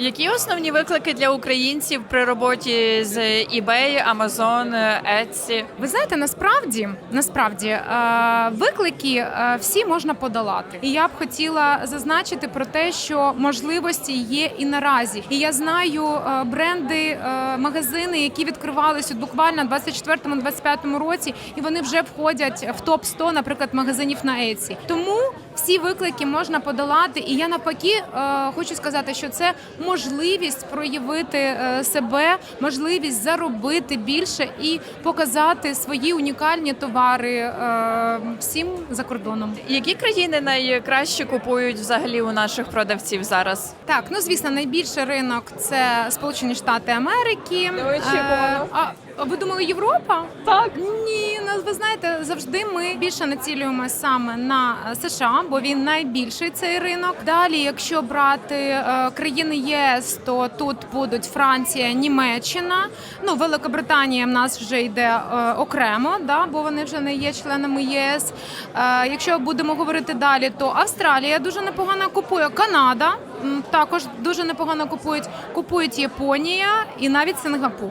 Які основні виклики для українців при роботі з eBay, Amazon, Etsy? Ви знаєте, насправді насправді е, виклики е, всі можна подолати. І я б хотіла зазначити про те, що можливості є і наразі. І я знаю е, бренди, магазини, які відкривались от буквально в 24-25 році, і вони вже входять в топ 100 наприклад, магазинів на Etsy. Тому всі виклики можна подолати. І я навпаки е, хочу сказати, що це можливість проявити е, себе, можливість заробити більше і показати свої унікальні товари е, всім за кордоном. Які країни найкраще купують взагалі у наших продавців зараз? Так, ну звісно, найбільший ринок це Сполучені Штати Америки. А ви думали Європа? Так ні, ну ви знаєте, завжди ми більше націлюємо саме на США, бо він найбільший цей ринок. Далі, якщо брати е, країни ЄС, то тут будуть Франція, Німеччина. Ну, Великобританія в нас вже йде е, окремо, да, бо вони вже не є членами ЄС. Е, якщо будемо говорити далі, то Австралія дуже непогано купує, Канада також дуже непогано купують. Купують Японія і навіть Сингапур.